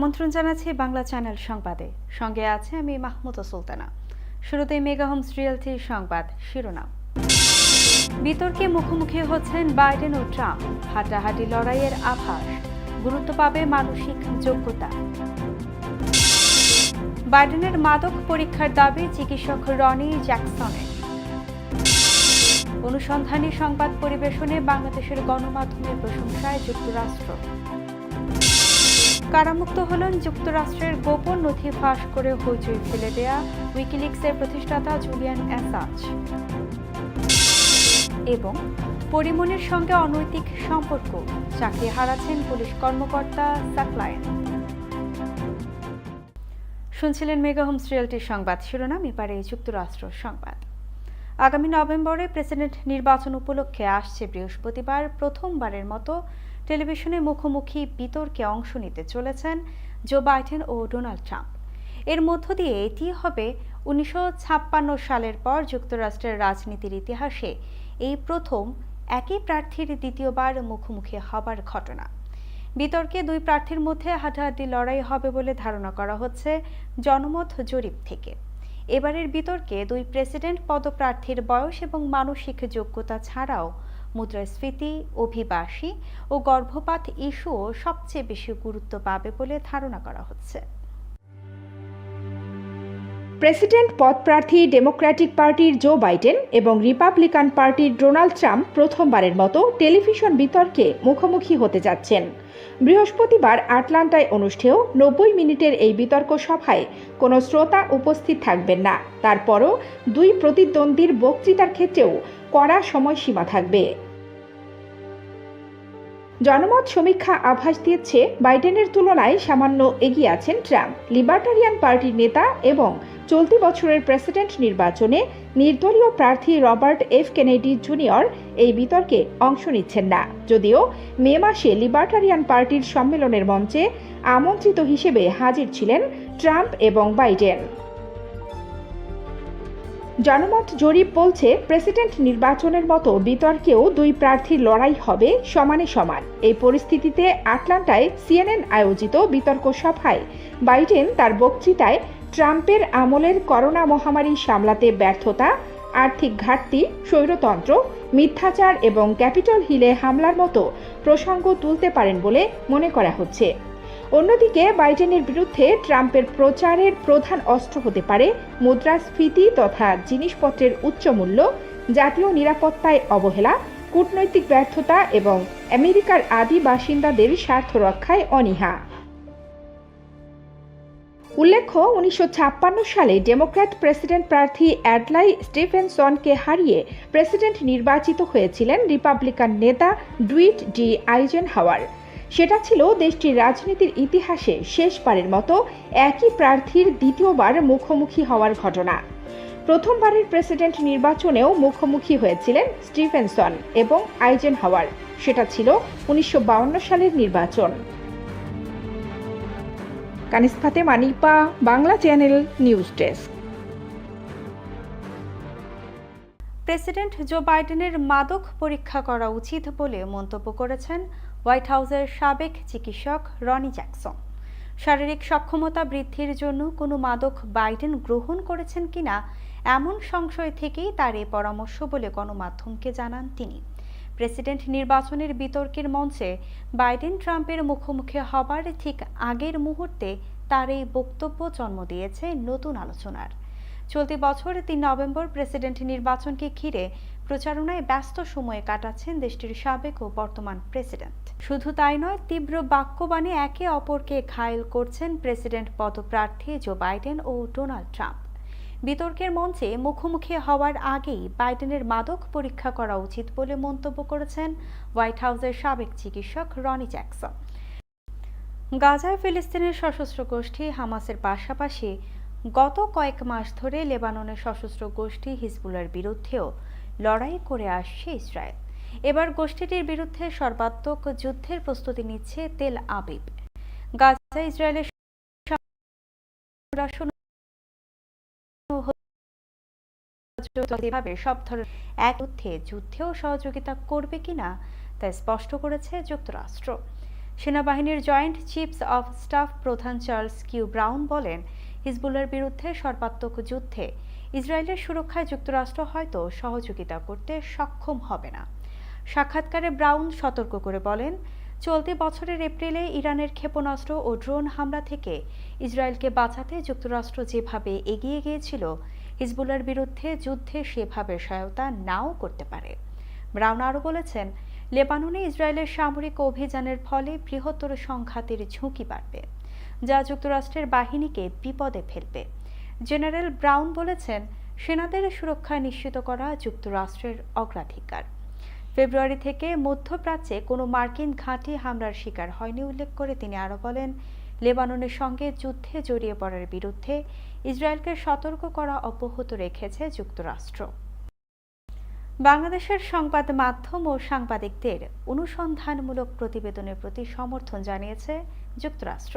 আমন্ত্রণ জানাচ্ছি বাংলা চ্যানেল সংবাদে। সঙ্গে আছে আমি মাহমুদা সুলতানা। শুরুতেই মেগা হোমস রিয়েলটির সংবাদ শিরোনাম। বিতর্কে মুখোমুখি হচ্ছেন বাইডেন ও ট্রাম্প। হাড্ডাহাড্ডি লড়াইয়ের আভাস। গুরুত্ব পাবে মানসিক যোগ্যতা। বাইডেনের মাদক পরীক্ষার দাবি চিকিৎসক রনি জ্যাকসনের। অনুসন্ধানী সংবাদ পরিবেশনে বাংলাদেশের গণমাধ্যমের প্রশংসায় যুক্তরাষ্ট্র। কারামুক্ত হলেন যুক্তরাষ্ট্রের গোপন নথি ফাঁস করে হইচই ফেলে দেয়া উইকিলিক্সের প্রতিষ্ঠাতা জুলিয়ান অ্যাসাঞ্জ এবং পরিমণির সঙ্গে অনৈতিক সম্পর্ক চাকরি হারাচ্ছেন পুলিশ কর্মকর্তা সাকলায়েন শুনছিলেন মেগা হোমস রিয়েলটির সংবাদ শিরোনাম, এবারে যুক্তরাষ্ট্র সংবাদ। আগামী নভেম্বরে প্রেসিডেন্ট নির্বাচন উপলক্ষে আসছে বৃহস্পতিবার প্রথমবারের মতো টেলিভিশনে মুখোমুখি বিতর্কে অংশ নিতে চলেছেন জো বাইডেন ও ডোনাল্ড ট্রাম্প। এর মধ্য দিয়ে এটি হবে উনিশশো ছাপ্পান্ন সালের পর যুক্তরাষ্ট্রের রাজনীতির ইতিহাসে এই প্রথম একই প্রার্থীর দ্বিতীয়বার মুখোমুখি হবার ঘটনা। বিতর্কে দুই প্রার্থীর মধ্যে হাড্ডাহাড্ডি লড়াই হবে বলে ধারণা করা হচ্ছে জনমত জরিপ থেকে। এবারের বিতর্কে দুই প্রেসিডেন্ট পদপ্রার্থীর বয়স এবং মানসিক যোগ্যতা ছাড়াও মুদ্রাস্ফীতি, অভিবাসী ও গর্ভপাত ইস্যুও সবচেয়ে বেশি গুরুত্ব পাবে বলে ধারণা করা হচ্ছে। প্রেসিডেন্ট পদপ্রার্থী ডেমোক্র্যাটিক পার্টির জো বাইডেন এবং রিপাবলিকান পার্টির ডোনাল্ড ট্রাম্প প্রথমবারের মতো টেলিভিশন বিতর্কে মুখোমুখি হতে যাচ্ছেন। বৃহস্পতিবার আটলান্টায় অনুষ্ঠেয় নব্বই মিনিটের এই বিতর্ক সভায় কোনো শ্রোতা উপস্থিত থাকবেন না। তারপরও দুই প্রতিদ্বন্দ্বীর বক্তৃতার ক্ষেত্রেও কড়া সময়সীমা থাকবে। জনমত সমীক্ষা আভাস দিয়েছে, বাইডেনের তুলনায় সামান্য এগিয়ে আছেন ট্রাম্প। লিবার্টারিয়ান পার্টির নেতা এবং চলতি বছরের প্রেসিডেন্ট নির্বাচনে নির্দলীয় প্রার্থী রবার্ট এফ কেনেডি জুনিয়র এই বিতর্কে অংশ নিচ্ছেন না। যদিও মে মাসে লিবার্টারিয়ান পার্টির সম্মেলনের মঞ্চে আমন্ত্রিত হিসেবে হাজির ছিলেন ট্রাম্প এবং বাইডেন। জনমত জরিপ বলছে, প্রেসিডেন্ট নির্বাচনের মতো বিতর্কেও দুই প্রার্থীর লড়াই হবে সমানে সমান। এই পরিস্থিতিতে আটলান্টায় সিএনএন আয়োজিত বিতর্ক সভায় বাইডেন তার বক্তৃতায় ট্রাম্পের আমলের করোনা মহামারী সামলাতে ব্যর্থতা, আর্থিক ঘাটতি, স্বৈরতন্ত্র, মিথ্যাচার এবং ক্যাপিটল হিলে হামলার মতো প্রসঙ্গ তুলতে পারেন বলে মনে করা হচ্ছে। অন্যদিকে, বাইডেনের বিরুদ্ধে ট্রাম্পের প্রচারের প্রধান অস্ত্র হতে পারে মুদ্রাস্ফীতি তথা জিনিসপত্রের উচ্চ মূল্য, জাতীয় নিরাপত্তায় অবহেলা, কূটনৈতিক ব্যর্থতা এবং আমেরিকার আদি বাসিন্দাদের স্বার্থ রক্ষায় অনীহা। উল্লেখ্য, উনিশশো ছাপ্পান্ন সালে ডেমোক্র্যাট প্রেসিডেন্ট প্রার্থী অ্যাডলাই স্টিফেনসনকে হারিয়ে প্রেসিডেন্ট নির্বাচিত হয়েছিলেন রিপাবলিকান নেতা ডুইট ডি আইজেন হাওয়ার সেটা ছিল দেশটির রাজনীতির ইতিহাসে শেষবারের মতো একই প্রার্থীর দ্বিতীয়বার মুখোমুখি হওয়ার ঘটনা। প্রথমবারের প্রেসিডেন্ট নির্বাচনেও মুখোমুখি হয়েছিলেন স্টিফেনসন এবং আইজেন হাওয়ার সেটা ছিল উনিশশো সালের নির্বাচন। কানিস মানিপা Bangla channel news desk. President Joe বাইডেনের মাদক পরীক্ষা করা উচিত বলে মন্তব্য করেছেন হোয়াইট হাউসের সাবেক চিকিৎসক রনি জ্যাকসন। শারীরিক সক্ষমতা বৃদ্ধির জন্য কোনো মাদক বাইডেন গ্রহণ করেছেন কিনা এমন সংশয় থেকেই তার এ পরামর্শ বলে গণমাধ্যমকে জানান তিনি। প্রেসিডেন্ট নির্বাচনের বিতর্কের মঞ্চে বাইডেন ট্রাম্পের মুখোমুখি হবার ঠিক আগের মুহূর্তে তার এই বক্তব্য জন্ম দিয়েছে নতুন আলোচনার। চলতি বছর তিন নভেম্বর প্রেসিডেন্ট নির্বাচনকে ঘিরে প্রচারণায় ব্যস্ত সময়ে কাটাচ্ছেন দেশটির সাবেক ও বর্তমান প্রেসিডেন্ট। শুধু তাই নয়, তীব্র বাক্যবাণে একে অপরকে ঘায়েল করছেন প্রেসিডেন্ট পদপ্রার্থী জো বাইডেন ও ডোনাল্ড ট্রাম্প। বিতর্কের মঞ্চে মুখোমুখি হওয়ার আগেই বাইডেনের মাদক পরীক্ষা করা উচিত বলে মন্তব্য করেছেন হোয়াইট হাউসের সাবেক চিকিৎসক রনি জ্যাকসন। গাজায় ফিলিস্তিনের সশস্ত্র গোষ্ঠী হামাসের পাশাপাশি গত কয়েক মাস ধরে লেবাননের সশস্ত্র গোষ্ঠী হিজবুলের বিরুদ্ধেও লড়াই করে আসছে ইসরায়েল। এবার গোষ্ঠীটির বিরুদ্ধে সর্বাত্মক যুদ্ধের প্রস্তুতি নিচ্ছে তেল আবিব। গাজা ইসরায়েলের সব ধরনের এক যুদ্ধে যুদ্ধেও সহযোগিতা করবে কিনা তা স্পষ্ট করেছে যুক্তরাষ্ট্র। সেনাবাহিনীর জয়েন্ট চিফস অফ স্টাফ প্রধান চার্লস কিউ ব্রাউন বলেন হিজবুল্লার বিরুদ্ধে সর্বাত্মক যুদ্ধে ইসরায়েলের সুরক্ষায় যুক্তরাষ্ট্র হয়তো সহযোগিতা করতে সক্ষম হবে না। সাক্ষাৎকারে ব্রাউন সতর্ক করে বলেন, চলতি বছরের এপ্রিলে ইরানের ক্ষেপণাস্ত্র ও ড্রোন হামলা থেকে ইসরায়েলকে বাঁচাতে যুক্তরাষ্ট্র যেভাবে এগিয়ে গিয়েছিল হিজবুল্লার বিরুদ্ধে যুদ্ধে সেভাবে সহায়তা নাও করতে পারে। ব্রাউন আরও বলেছেন, লেবাননে ইসরায়েলের সামরিক অভিযানের ফলে বৃহত্তর সংঘাতের ঝুঁকি বাড়বে, যা যুক্তরাষ্ট্রের বাহিনীকে বিপদে ফেলবে। জেনারেল ব্রাউন বলেছেন, সেনাদের সুরক্ষা নিশ্চিত করা যুক্তরাষ্ট্রের অগ্রাধিকার। ফেব্রুয়ারি থেকে মধ্যপ্রাচ্যে কোনো মার্কিন ঘাঁটি হামলার শিকার হয়নি উল্লেখ করে তিনি আরও বলেন, লেবাননের সঙ্গে যুদ্ধে জড়িয়ে পড়ার বিরুদ্ধে ইসরায়েলকে সতর্ক করা অব্যাহত রেখেছে যুক্তরাষ্ট্র। বাংলাদেশের সংবাদ মাধ্যম ও সাংবাদিকদের অনুসন্ধানমূলক প্রতিবেদনের প্রতি সমর্থন জানিয়েছে যুক্তরাষ্ট্র।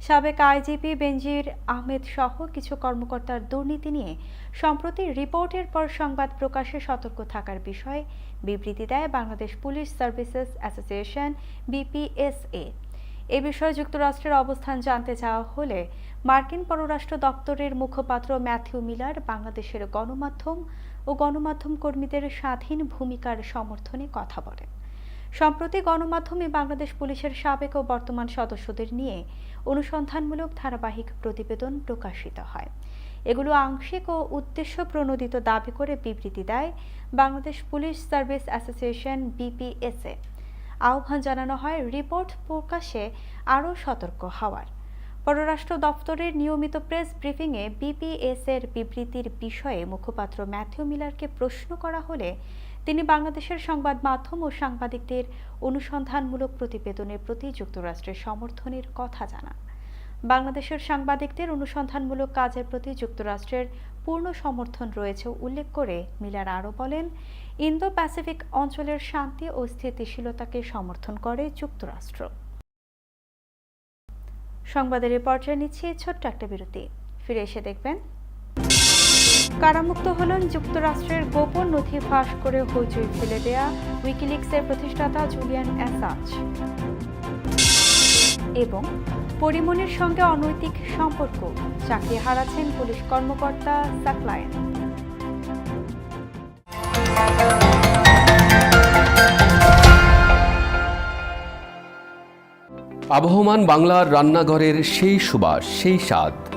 সাবেক আইজিপি বেনজির আহমেদ সহ কিছু কর্মকর্তার দুর্নীতি নিয়ে সম্প্রতি রিপোর্টের পর সংবাদ প্রকাশে সতর্ক থাকার বিষয়ে বিবৃতি দেয় Bangladesh police services association, BPSA. এ বিষয়ে যুক্তরাষ্ট্রের অবস্থান জানতে চাওয়া হলে মার্কিন পররাষ্ট্র দপ্তরের মুখপাত্র ম্যাথিউ মিলার বাংলাদেশের গণমাধ্যম ও গণমাধ্যম কর্মীদের স্বাধীন ভূমিকার সমর্থনে কথা বলেন। সম্প্রতি গণমাধ্যমে বাংলাদেশ পুলিশের সাবেক ও বর্তমান সদস্যদের নিয়ে অনুসন্ধানমূলক ধারাবাহিক প্রতিবেদন প্রকাশিত হয়। এগুলো আংশিক ও উদ্দেশ্য প্রণোদিত দাবি করে বিবৃতি দেয় Bangladesh police service association BPSA আহ্বান জানানো হয়, রিপোর্ট প্রকাশে আরও সতর্ক হওয়ার। পররাষ্ট্র দপ্তরের নিয়মিত প্রেস ব্রিফিংয়ে বিপিএস এর বিবৃতির বিষয়ে মুখপাত্র ম্যাথিউ মিলারকে প্রশ্ন করা হলে তিনি বাংলাদেশের সংবাদ মাধ্যম ও সাংবাদিকদের অনুসন্ধানমূলক প্রতিবেদনের প্রতি যুক্তরাষ্ট্রের সমর্থনের কথা জানান। বাংলাদেশের সাংবাদিকদের অনুসন্ধানমূলক কাজের প্রতি যুক্তরাষ্ট্রের পূর্ণ সমর্থন রয়েছে উল্লেখ করে মিলার আরও বলেন ইন্দো প্যাসিফিক অঞ্চলের শান্তি ও স্থিতিশীলতাকে সমর্থন করে যুক্তরাষ্ট্র। সংবাদের পর্যায়ে নিচ্ছি ছোট্ট একটা বিরতি। ফিরে এসে দেখবেন। কারামুক্ত হলেন যুক্তরাষ্ট্রের গোপন নথি ফাঁস করে হইচই ফেলে দেয়া উইকিলিক্সের প্রতিষ্ঠাতা জুলিয়ান অ্যাসাঞ্জ এবং পরিমণির সঙ্গে অনৈতিক সম্পর্ক চাকরি হারাচ্ছেন পুলিশ কর্মকর্তা সাকলায়েন আবহমান বাংলার রান্নাঘরের সেই সুবাস, সেই স্বাদ।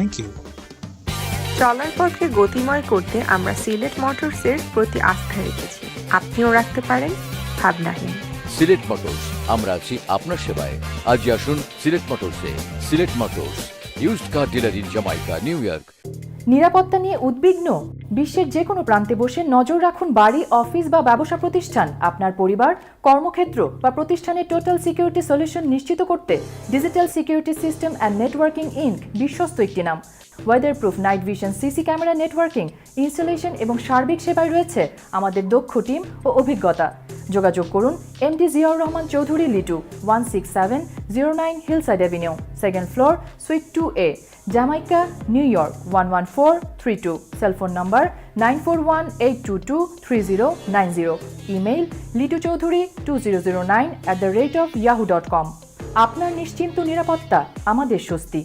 থ্যাংক ইউ চলার পথকে গতিময় করতে আমরা সিলেট মোটরসের প্রতি আস্থা রেখেছি। আপনিও রাখতে পারেন ভাবনাহীন। সিলেট মোটরস আমরা আছি আপনার সেবায়। আজই আসুন Sylhet মোটরসে। Sylhet motors used car dealer in Jamaica New York নিরাপত্তা নিয়ে উদ্বিগ্ন? বিশ্বের যে কোনো প্রান্তে বসে নজর রাখুন বাড়ি, অফিস বা ব্যবসা প্রতিষ্ঠান। আপনার পরিবার, কর্মক্ষেত্র বা প্রতিষ্ঠানের টোটাল সিকিউরিটি সলিউশন নিশ্চিত করতে digital security system and networking Inc বিশ্বস্ত একটি নাম। Weather proof night vision, CC camera networking, installation এবং সার্বিক সেবায় রয়েছে আমাদের দক্ষ টিম ও অভিজ্ঞতা। যোগাযোগ করুন MD Ziaur Rahman Chowdhury, Litu, one six seven zero nine Hillside avenue, second floor, suite two A. Jamaica New York one one four three two cellphone number nine four one eight two two three zero nine zero email Litu Chowdhury two zero zero nine at the rate of Yahoo dot com আপনার নিশ্চিন্ত নিরাপত্তা আমাদের স্বস্তি।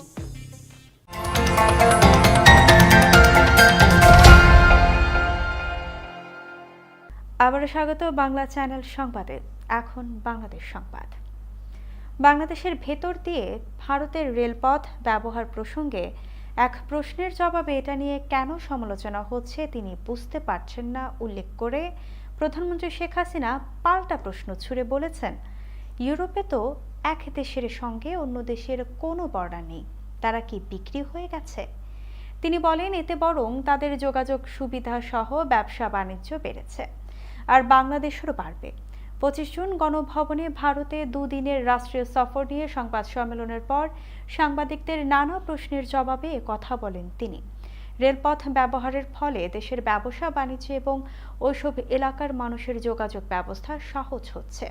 আবারও স্বাগত Bangla channel সংবাদে। এখন বাংলাদেশ সংবাদ। বাংলাদেশের ভেতর দিয়ে ভারতের রেলপথ ব্যবহার প্রসঙ্গে এক প্রশ্নের জবাবে এটা নিয়ে কেন সমালোচনা হচ্ছে তিনি বুঝতে পারছেন না উল্লেখ করে প্রধানমন্ত্রী শেখ হাসিনা পাল্টা প্রশ্ন ছুড়ে বলেছেন, ইউরোপে তো এক দেশের সঙ্গে অন্য দেশের কোনো বর্ডার নেই, তারা কি বিক্রি হয়ে গেছে? তিনি বলেন, এতে বরং তাদের যোগাযোগ সুবিধা সহ ব্যবসা বাণিজ্য বেড়েছে, আর বাংলাদেশেরও বাড়বে। পঁচিশ জুন গণভবনে ভারতে দুদিনের রাষ্ট্রীয় সফর নিয়ে সংবাদ সম্মেলনের পর সাংবাদিকদের নানা প্রশ্নের জবাবে কথা বলেন তিনি। রেলপথ ব্যবহারের ফলে দেশের ব্যবসা, বাণিজ্য এবং ওইসব এলাকার মানুষের যোগাযোগ ব্যবস্থা সহজ হচ্ছে।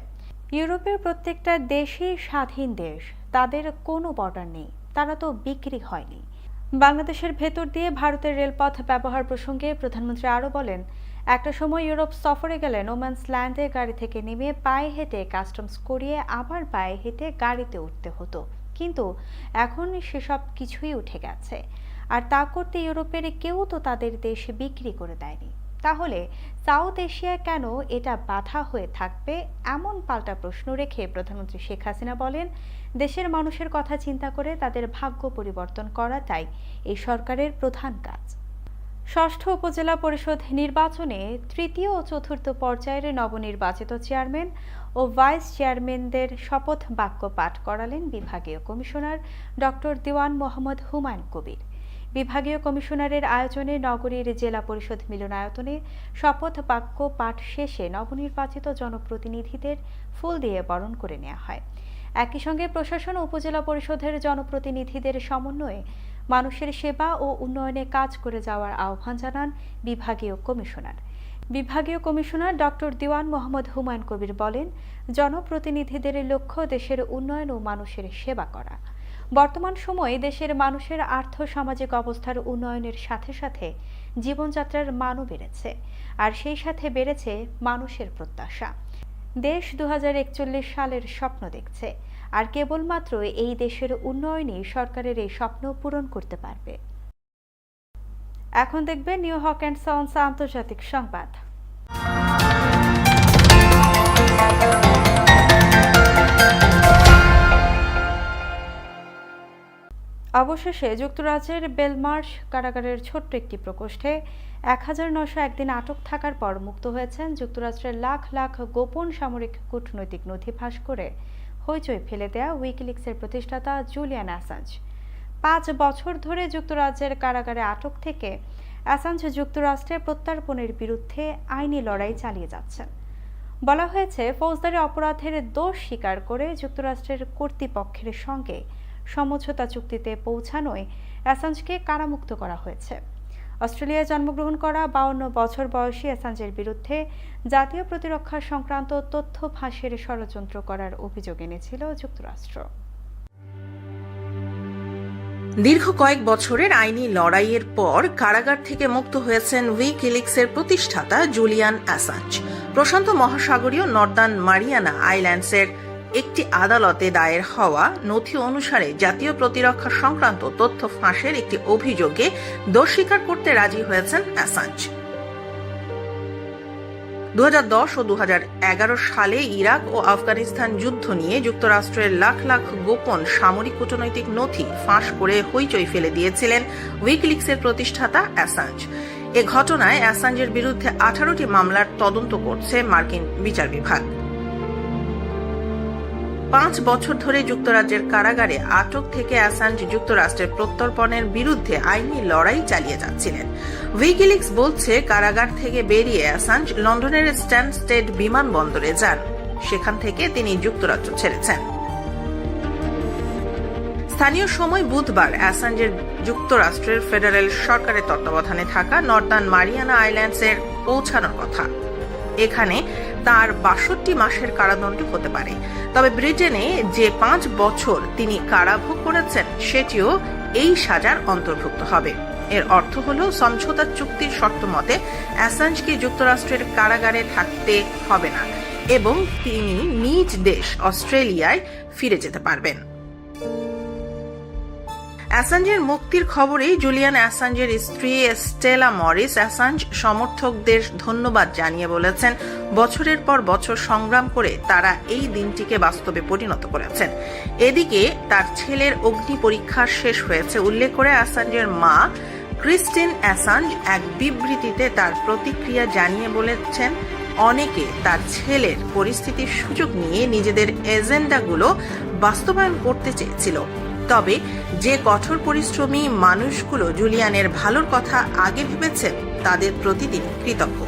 ইউরোপের প্রত্যেকটা দেশই স্বাধীন দেশ, তাদের কোনো বর্ডার নেই, তারা তো বিক্রি হয়নি। বাংলাদেশের ভেতর দিয়ে ভারতের রেলপথ ব্যবহার প্রসঙ্গে প্রধানমন্ত্রী আরও বলেন একটা সময় ইউরোপ সফরে গেলে নোম্যান্স ল্যান্ডে গাড়ি থেকে নেমে পায়ে হেঁটে কাস্টমস করিয়ে আবার পায়ে হেঁটে গাড়িতে উঠতে হতো। কিন্তু এখন সেসব কিছুই উঠে গেছে। আর তা করতে ইউরোপের কেউ তো তাদের দেশে বিক্রি করে দেয়নি। তাহলে সাউথ এশিয়া কেন এটা বাধা হয়ে থাকবে এমন পাল্টা প্রশ্ন রেখে প্রধানমন্ত্রী শেখ হাসিনা বলেন, দেশের মানুষের কথা চিন্তা করে তাদের ভাগ্য পরিবর্তন করাটাই এই সরকারের প্রধান কাজ। ষষ্ঠ উপজেলা পরিষদ নির্বাচনে তৃতীয় ও চতুর্থ পর্যায়ের নবনির্বাচিত চেয়ারম্যান ও ভাইস চেয়ারম্যানদের শপথ বাক্য পাঠ করালেন বিভাগীয় কমিশনার ডক্টর দিওয়ান মোহাম্মদ হুমায়ুন কবির। বিভাগীয় কমিশনারের আয়োজনে নগরীর জেলা পরিষদ মিলনায়তনে শপথ বাক্য পাঠ শেষে নবনির্বাচিত জনপ্রতিনিধিদের ফুল দিয়ে বরণ করে নেওয়া হয়। একই সঙ্গে প্রশাসন উপজেলা পরিষদের জনপ্রতিনিধিদের সমন্বয়ে মানুষের সেবা ও উন্নয়নে কাজ করে যাওয়ার আহ্বান জানান বিভাগীয় কমিশনার। বিভাগীয় কমিশনার ডক্টর দিওয়ান মোহাম্মদ হুমায়ুন কবির বলেন, জনপ্রতিনিধিদের লক্ষ্য দেশের উন্নয়ন ও মানুষের সেবা করা। বর্তমান সময়ে দেশের মানুষের আর্থ সামাজিক অবস্থার উন্নয়নের সাথে সাথে জীবনযাত্রার মানও বেড়েছে, আর সেই সাথে বেড়েছে মানুষের প্রত্যাশা। দেশ দু হাজার একচল্লিশ সালের স্বপ্ন দেখছে আর কেবলমাত্র এই দেশের উন্নয়নই সরকারের এই স্বপ্ন পূরণ করতে পারবে। এখন দেখবেন নিউ হক অ্যান্ড সন্স আন্তর্জাতিক সংবাদ। অবশেষে যুক্তরাজ্যের বেলমার্শ কারাগারের ছোট্ট একটি প্রকোষ্ঠে এক হাজার নশো একদিন আটক থাকার পর মুক্ত হয়েছেন যুক্তরাষ্ট্রের লাখ লাখ গোপন সামরিক কূটনৈতিক নথি ফাঁস করে হইচই ফেলে দেয়া উইকিলিক্সের প্রতিষ্ঠাতা জুলিয়ান অ্যাসাঞ্জ। পাঁচ বছর ধরে যুক্তরাজ্যের কারাগারে আটক থেকে অ্যাসাঞ্জ যুক্তরাষ্ট্রে প্রত্যার্পণের বিরুদ্ধে আইনি লড়াই চালিয়ে যাচ্ছেন। বলা হয়েছে, ফৌজদারি অপরাধের দোষ স্বীকার করে যুক্তরাষ্ট্রের কর্তৃপক্ষের সঙ্গে সমঝোতা চুক্তিতে পৌঁছানোয় অ্যাসাঞ্জকে কারামুক্ত করা হয়েছে। অস্ট্রেলিয়ায় জন্মগ্রহণ করা বাউন্ন বছর বয়সী অ্যাসাঞ্জের বিরুদ্ধে জাতীয় প্রতিরক্ষা সংক্রান্ত তথ্য ফাঁসের ষড়যন্ত্র করার অভিযোগ এনেছিল যুক্তরাষ্ট্র। দীর্ঘ কয়েক বছরের আইনি লড়াইয়ের পর কারাগার থেকে মুক্ত হয়েছেন উইকিলিক্সের প্রতিষ্ঠাতা জুলিয়ান অ্যাসাঞ্জ। প্রশান্ত মহাসাগরীয় নর্দার্ন মারিয়ানা আইল্যান্ডসের একটি আদালতে দায়ের হওয়া নথি অনুসারে জাতীয় প্রতিরক্ষা সংক্রান্ত তথ্য ফাঁসের একটি অভিযোগে দোষ স্বীকার করতে রাজি হয়েছেন অ্যাসাঞ্জ। দু ও দুহাজার এগারো সালে ইরাক ও আফগানিস্তান যুদ্ধ নিয়ে যুক্তরাষ্ট্রের লাখ লাখ গোপন সামরিক কূটনৈতিক নথি ফাঁস করে হইচই ফেলে দিয়েছিলেন উইকিলিক্সের প্রতিষ্ঠাতা অ্যাসাঞ্জ। এ ঘটনায় অ্যাসাঞ্জের বিরুদ্ধে আঠারোটি মামলার তদন্ত করছে মার্কিন বিচার বিভাগ। পাঁচ বছর ধরে যুক্তরাজ্যের কারাগারে আটক থেকে অ্যাসাঞ্জ যুক্তরাষ্ট্রের প্রত্যর্পণের বিরুদ্ধে আইনি লড়াই চালিয়ে যাচ্ছিলেন। উইকিলিক্স বলছে, কারাগার থেকে বেরিয়ে অ্যাসাঞ্জ লন্ডনের স্ট্যানস্টেড বিমানবন্দরে যান। সেখান থেকে তিনি যুক্তরাজ্য ছেড়েছেন। স্থানীয় সময় বুধবার অ্যাসাঞ্জের যুক্তরাষ্ট্রের ফেডারেল সরকারের তত্ত্বাবধানে থাকা নর্দার্ন মারিয়ানা আইল্যান্ডসের পৌঁছানোর কথা। এখানে তার বাষট্টি মাসের কারাদণ্ড হতে পারে। তবে ব্রিটেনে যে পাঁচ বছর তিনি কারাভোগ করেছেন, সেটিও এই সাজার অন্তর্ভুক্ত হবে। এর অর্থ হল সমঝোতা চুক্তির শর্ত মতে অ্যাসাঞ্জকে যুক্তরাষ্ট্রের কারাগারে থাকতে হবে না, এবং তিনি নিজ দেশ অস্ট্রেলিয়ায় ফিরে যেতে পারবেন। অ্যাসাঞ্জের মুক্তির খবরেই জুলিয়ান অ্যাসাঞ্জের স্ত্রী স্টেলা মরিস অ্যাসাঞ্জ সমর্থকদের ধন্যবাদ জানিয়ে বলেছেন, বছরের পর বছর সংগ্রাম করে তারা এই দিনটিকে বাস্তবে পরিণত করেছেন। এদিকে তার ছেলের অগ্নি পরীক্ষা শেষ হয়েছে উল্লেখ করে অ্যাসাঞ্জের মা ক্রিস্টিন অ্যাসাঞ্জ এক বিবৃতিতে তার প্রতিক্রিয়া জানিয়ে বলেছেন, অনেকে তার ছেলের পরিস্থিতির সুযোগ নিয়ে নিজেদের এজেন্ডাগুলো বাস্তবায়ন করতে চেয়েছিল। তবে যে কঠোর পরিশ্রমী মানুষগুলো জুলিয়ানের ভালোর কথা আগে ভেবেছেন, তাদের প্রতি তিনি কৃতজ্ঞ।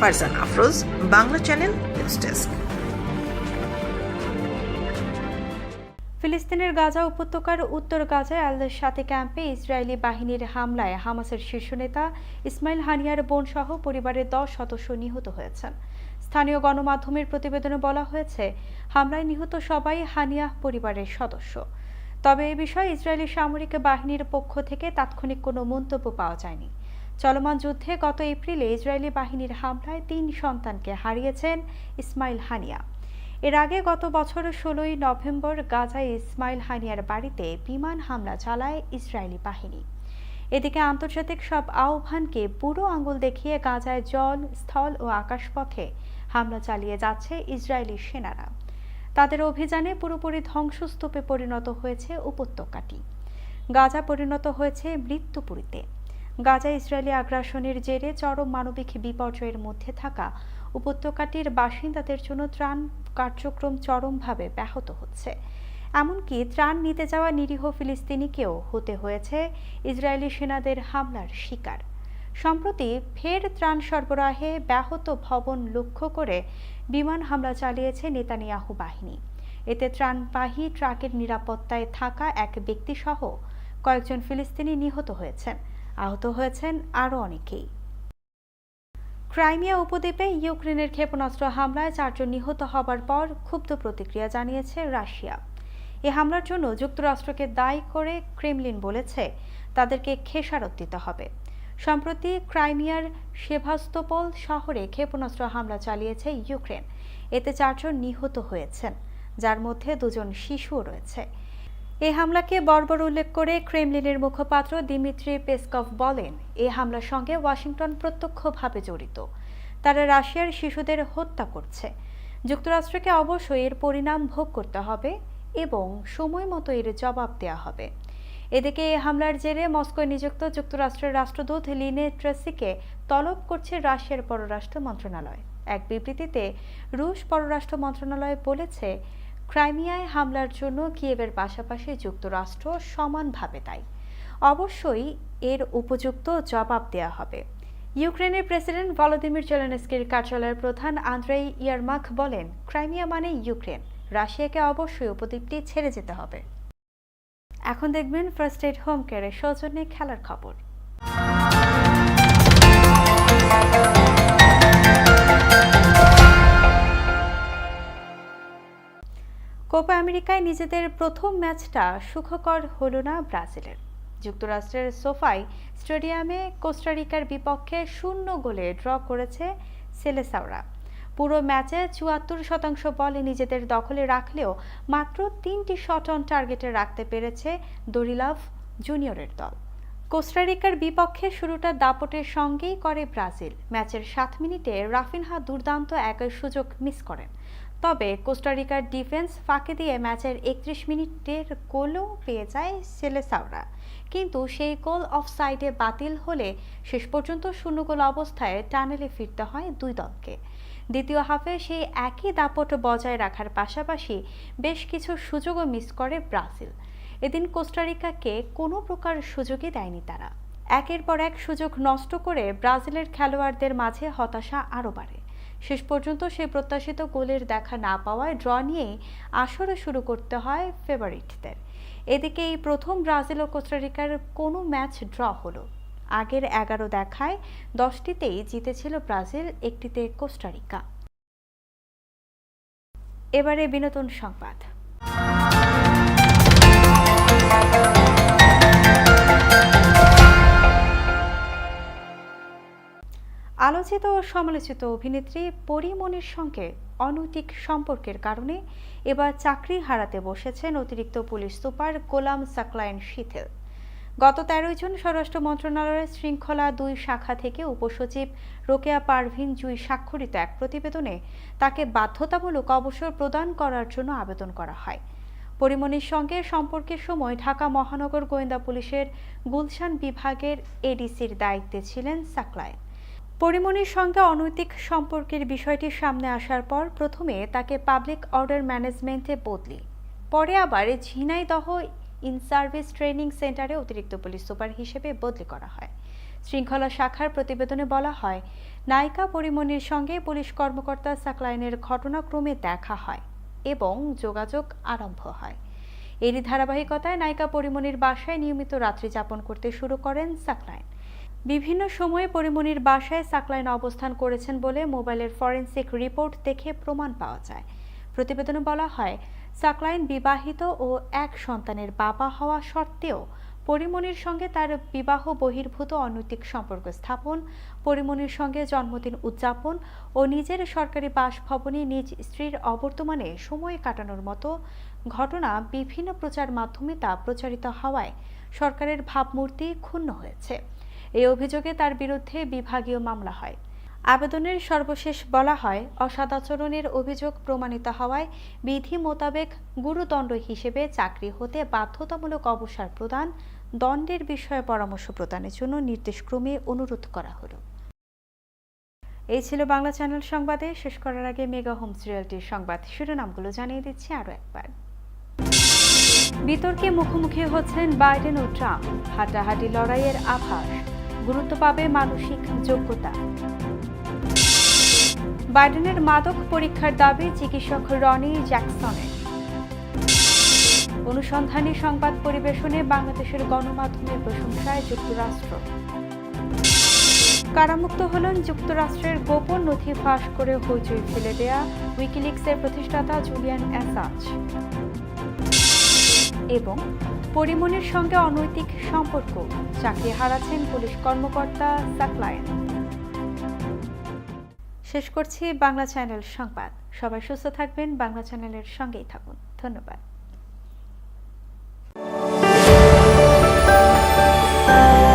ফারজান আফরোজ, বাংলা চ্যানেল ফিলিস্তিনের গাজা উপত্যকার উত্তর গাজায় আল সাথে ক্যাম্পে ইসরায়েলি বাহিনীর হামলায় হামাসের শীর্ষ নেতা ইসমাইল হানিয়ার বোন সহ পরিবারের দশ সদস্য নিহত হয়েছেন। স্থানীয় গণমাধ্যমের প্রতিবেদনে বলা হয়েছে হামলায় নিহত সবাই হানিয়া পরিবারের সদস্য। তবে এ বিষয়ে ইসরায়েলি সামরিক বাহিনীর পক্ষ থেকে তাৎক্ষণিক কোনো মন্তব্য পাওয়া যায়নি। চলমান যুদ্ধে গত এপ্রিলে ইসরায়েলি বাহিনীর হামলায় তিন সন্তানকে হারিয়েছেন ইসমাইল হানিয়া। এর আগে গত বছর ষোলোই নভেম্বর গাজায় ইসমাইল হানিয়ার বাড়িতে বিমান হামলা চালায় ইসরায়েলি বাহিনী। এদিকে আন্তর্জাতিক সব আহ্বানকে বুড়ো আঙুল দেখিয়ে গাজায় জল, স্থল ও আকাশপথে হামলা চালিয়ে যাচ্ছে ইসরায়েলি সেনারা। তাদের অভিযানে পুরোপুরি ধ্বংসস্তূপে পরিণত হয়েছে উপত্যকাটি। গাজা পরিণত হয়েছে মৃত্যুপুরীতে। গাজা ইসরায়েলি আগ্রাসনের জেরে চরম মানবিক বিপর্যয়ের মধ্যে থাকা উপত্যকাটির বাসিন্দাদের জন্য ত্রাণ কার্যক্রম চরমভাবে ব্যাহত হচ্ছে। এমনকি ত্রাণ নিতে যাওয়া নিরীহ ফিলিস্তিনিকেও হতে হয়েছে ইসরায়েলি সেনাদের হামলার শিকার। সম্প্রতি ফের ত্রাণ সরবরাহে ব্যাহত ভবন লক্ষ্য করে বিমান হামলা চালিয়েছে নেতানিয়াহু বাহিনী। এতে ত্রাণবাহী ট্রাকের নিরাপত্তায় থাকা এক ব্যক্তিসহ কয়েকজন ফিলিস্তিনি নিহত হয়েছেন। আহত হয়েছেন আরও অনেকেই। ক্রাইমিয়া উপদ্বীপে ইউক্রেনের ক্ষেপণাস্ত্র হামলায় চারজন নিহত হবার পর ক্ষুব্ধ প্রতিক্রিয়া জানিয়েছে রাশিয়া। এ হামলার জন্য যুক্তরাষ্ট্রকে দায়ী করে ক্রেমলিন বলেছে, তাদেরকে খেসারত দিতে হবে। সম্প্রতি ক্রাইমিয়ার সেভাস্তোপল শহরে ক্ষেপণাস্ত্র হামলা চালিয়েছে ইউক্রেন। এতে চারজন নিহত হয়েছেন, যার মধ্যে দুজন শিশুও রয়েছে। এ হামলাকে বর্বর উল্লেখ করে ক্রেমলিনের মুখপাত্র দিমিত্রি পেসকভ বলেন, এ হামলার সঙ্গে ওয়াশিংটন প্রত্যক্ষভাবে জড়িত। তারা রাশিয়ার শিশুদের হত্যা করছে। যুক্তরাষ্ট্রকে অবশ্যই এর পরিণাম ভোগ করতে হবে এবং সময় মতো এর জবাব দেওয়া হবে। এদিকে এই হামলার জেরে মস্কোয় নিযুক্ত যুক্তরাষ্ট্রের রাষ্ট্রদূত লিনে ট্রেসিকে তলব করছে রাশিয়ার পররাষ্ট্র মন্ত্রণালয়। এক বিবৃতিতে, রুশ পররাষ্ট্র মন্ত্রণালয় বলেছে, ক্রাইমিয়ায় হামলার জন্য কিয়েভের পাশাপাশি যুক্তরাষ্ট্র সমানভাবে দায়ী। অবশ্যই এর উপযুক্ত জবাব দেওয়া হবে। ইউক্রেনের প্রেসিডেন্ট ভলোদিমির জেলেনস্কির কার্যালয়ের প্রধান আন্দ্রেই ইয়ারমাখ বলেন, ক্রাইমিয়া মানে ইউক্রেন। রাশিয়াকে অবশ্যই উপদ্বীপটি ছেড়ে যেতে হবে। এখন দেখবেন ফার্স্ট এড হোম কেয়ারের সৌজন্যে খেলার খবর। কোপা আমেরিকায় নিজেদের প্রথম ম্যাচটা সুখকর হল না ব্রাজিলের। যুক্তরাষ্ট্রের সোফাই স্টেডিয়ামে কোস্টারিকার বিপক্ষে শূন্য গোলে ড্র করেছে সেলেসাওরা। পুরো ম্যাচে চুয়াত্তর শতাংশ বলে নিজেদের দখলে রাখলেও মাত্র তিনটি শট অন টার্গেটে রাখতে পেরেছে দরিলাভ জুনিয়রের দল। কোস্টারিকার বিপক্ষে শুরুটা দাপটের সঙ্গেই করে ব্রাজিল। ম্যাচের সাত মিনিটে রাফিনহা দুর্দান্ত এক সুযোগ মিস করেন। তবে কোস্টারিকার ডিফেন্স ফাঁকে দিয়ে ম্যাচের একত্রিশ মিনিটের গোলও পেয়ে যায় সেলেসাওরা। কিন্তু সেই গোল অফ সাইডে বাতিল হলে শেষ পর্যন্ত শূন্য গোল অবস্থায় টানেলে ফিরতে হয় দুই দলকে। দ্বিতীয় হাফে সেই একই দাপট বজায় রাখার পাশাপাশি বেশ কিছু সুযোগও মিস করে ব্রাজিল। এদিন কোস্টারিকাকে কোনো প্রকার সুযোগই দেয়নি তারা। একের পর এক সুযোগ নষ্ট করে ব্রাজিলের খেলোয়াড়দের মাঝে হতাশা আরও বাড়ে। শেষ পর্যন্ত সেই প্রত্যাশিত গোলের দেখা না পাওয়ায় ড্র নিয়েই আসরে শুরু করতে হয় ফেভারিটদের। এদিকে এই প্রথম ব্রাজিল ও কোস্টারিকার কোনো ম্যাচ ড্র হলো। আগের এগারো দেখায় দশটিতেই জিতেছিল ব্রাজিল, একটিতে কোস্টারিকা এবারে বিনোদন সংবাদ। আলোচিত ও সমালোচিত অভিনেত্রী পরিমণির সঙ্গে অনৈতিক সম্পর্কের কারণে এবার চাকরি হারাতে বসেছেন অতিরিক্ত পুলিশ সুপার গোলাম সাকলাইন শীথেল। গত তেরোই জুন স্বরাষ্ট্র মন্ত্রণালয়ের শৃঙ্খলা দুই শাখা থেকে উপসচিব রোকেয়া পারভিন জুই স্বাক্ষরিত এক প্রতিবেদনে তাকে বাধ্যতামূলক অবসর প্রদান করার জন্য আবেদন করা হয়। পরিমণির সঙ্গে সম্পর্কের সময় ঢাকা মহানগর গোয়েন্দা পুলিশের গুলশান বিভাগের এডিসির দায়িত্বে ছিলেন সাকলাইন পরিমণির সঙ্গে অনৈতিক সম্পর্কের বিষয়টি সামনে আসার পর প্রথমে তাকে পাবলিক অর্ডার ম্যানেজমেন্টে বদলি। পরে আবার ঝিনাইদহ ইন সার্ভিস ট্রেনিং সেন্টারে অতিরিক্ত পুলিশ সুপার হিসেবে বদলি করা হয়। শৃঙ্খলা শাখার প্রতিবেদনে বলা হয়, নায়িকা পরিমণির সঙ্গে পুলিশ কর্মকর্তা সাকলাইনের ঘটনাক্রমে দেখা হয় এবং যোগাযোগ আরম্ভ হয়। এরই ধারাবাহিকতায় নায়িকা পরিমণির বাসায় নিয়মিত রাত্রি যাপন করতে শুরু করেন সাকলাইন। বিভিন্ন সময়ে পরিমণির বাসায় সাকলাইন অবস্থান করেছেন বলে মোবাইলের ফরেনসিক রিপোর্ট দেখে প্রমাণ পাওয়া যায়। প্রতিবেদনে বলা হয় সাকলাইন বিবাহিত ও এক সন্তানের বাবা হওয়া সত্ত্বেও পরিমণির সঙ্গে তার বিবাহ বহির্ভূত অনৈতিক সম্পর্ক স্থাপন পরিমণির সঙ্গে জন্মদিন উদযাপন ও নিজের সরকারি বাসভবনে নিজ স্ত্রীর অবর্তমানে সময় কাটানোর মতো ঘটনা বিভিন্ন প্রচার মাধ্যমে তা প্রচারিত হওয়ায় সরকারের ভাবমূর্তি ক্ষুণ্ণ হয়েছে। এই অভিযোগে তার বিরুদ্ধে বিভাগীয় মামলা হয়। আবেদনের সর্বশেষ বলা হয়, অসদাচরণের অভিযোগ প্রমাণিত হওয়ায় বিধি মোতাবেক গুরুদণ্ড হিসেবে চাকরি হতে বাধ্যতামূলক অবসর প্রদান, দণ্ডের বিষয়ে পরামর্শ প্রদানের জন্য নির্দেশক্রমে অনুরোধ করা হলো। এই ছিল বাংলা চ্যানেল সংবাদে। শেষ করার আগে মেগা হোম সিরিয়ালটির সংবাদ শিরোনামগুলো জানিয়ে দিচ্ছি আরও একবার। বিতর্কে মুখোমুখি হচ্ছেন বাইডেন ও ট্রাম্প। হাড্ডাহাড্ডি লড়াইয়ের আভাস। গুরুত্ব পাবে মানসিক যোগ্যতা। বাইডেনের মাদক পরীক্ষার দাবি চিকিৎসক রনি জ্যাকসনের। অনুসন্ধানী সংবাদ পরিবেশনে বাংলাদেশের গণমাধ্যমের প্রশংসায় যুক্তরাষ্ট্র। কারামুক্ত হলেন যুক্তরাষ্ট্রের গোপন নথি ফাঁস করে হইচই ফেলে দেয়া উইকিলিক্সের প্রতিষ্ঠাতা জুলিয়ান অ্যাসাঞ্জ এবং পরিমণির সঙ্গে অনৈতিক সম্পর্ক চাকরি হারাচ্ছেন পুলিশ কর্মকর্তা সাকলায়েন শেষ করছি বাংলা চ্যানেল সংবাদ। সবাই সুস্থ থাকবেন বাংলা চ্যানেলের সঙ্গেই থাকুন। ধন্যবাদ।